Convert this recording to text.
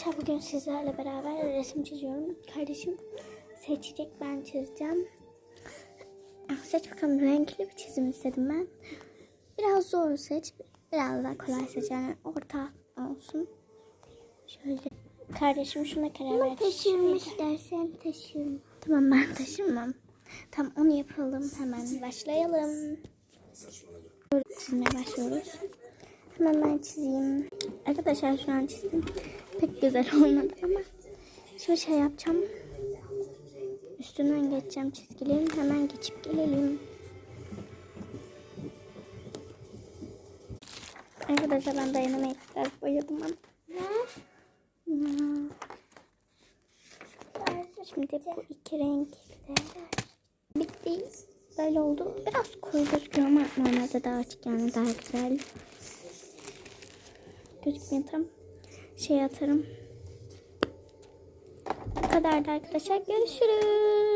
Arkadaşlar bugün sizlerle beraber resim çiziyorum. Kardeşim seçecek ben çizeceğim. Ah, Seç bakalım renkli bir çizim istedim ben. Biraz zor seç. Biraz daha kolay seç yani orta olsun. Şöyle. Kardeşim şuna karar ver. Taşırma istersen taşırma. Tamam ben taşımam. Tamam onu yapalım. Hemen başlayalım. Çizmeye başlıyoruz. Hemen ben çizeyim. Arkadaşlar şu an çizdim. Pek güzel olmadı ama. Şimdi şey yapacağım. Üstünden geçeceğim çizgilerin. Hemen geçip gelelim. Arkadaşlar ben dayanamayıp biraz boyadım ama. Şimdi bu iki renk de bitti. Böyle oldu. Biraz koyu gözüküyor ama normalde daha açık yani daha güzel. Gözükmüyor tam. Şey atarım. Bu kadar da arkadaşlar. Görüşürüz.